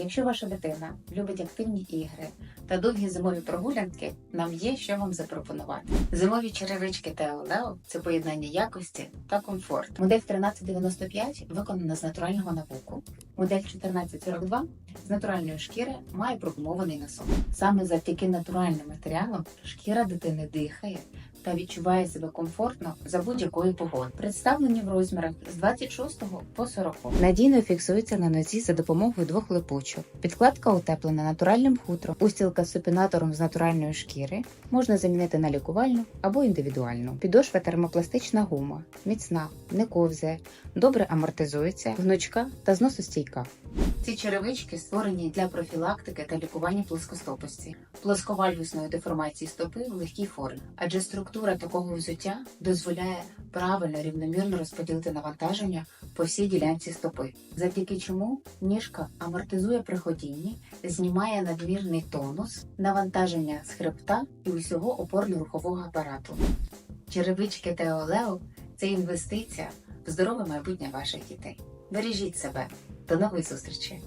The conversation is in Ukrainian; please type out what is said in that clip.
Якщо ваша дитина любить активні ігри та довгі зимові прогулянки, нам є що вам запропонувати. Зимові черевички Тео Лео це поєднання якості та комфорту. Модель 1395 виконана з натурального навуку. Модель 1442 з натуральної шкіри має прогумований носок. Саме завдяки натуральним матеріалам шкіра дитини дихає та відчуває себе комфортно за будь-якої погоди. Представлені в розмірах з 26 по 40. Надійно фіксується на нозі за допомогою двох липучок. Підкладка утеплена натуральним хутром. Устілка з супінатором з натуральної шкіри можна замінити на лікувальну або індивідуальну. Підошва термопластична гума, міцна, не ковзає, добре амортизується, гнучка та зносостійка. Ці черевички створені для профілактики та лікування плоскостопості, плосковальгусної деформації стопи в легкій формі, адже структура такого взуття дозволяє правильно рівномірно розподілити навантаження по всій ділянці стопи, завдяки чому ніжка амортизує при ходінні, знімає надмірний тонус, навантаження з хребта і усього опорно-рухового апарату. Черевички Тео Лео це інвестиція в здорове майбутнє ваших дітей. Бережіть себе. До нової зустрічі!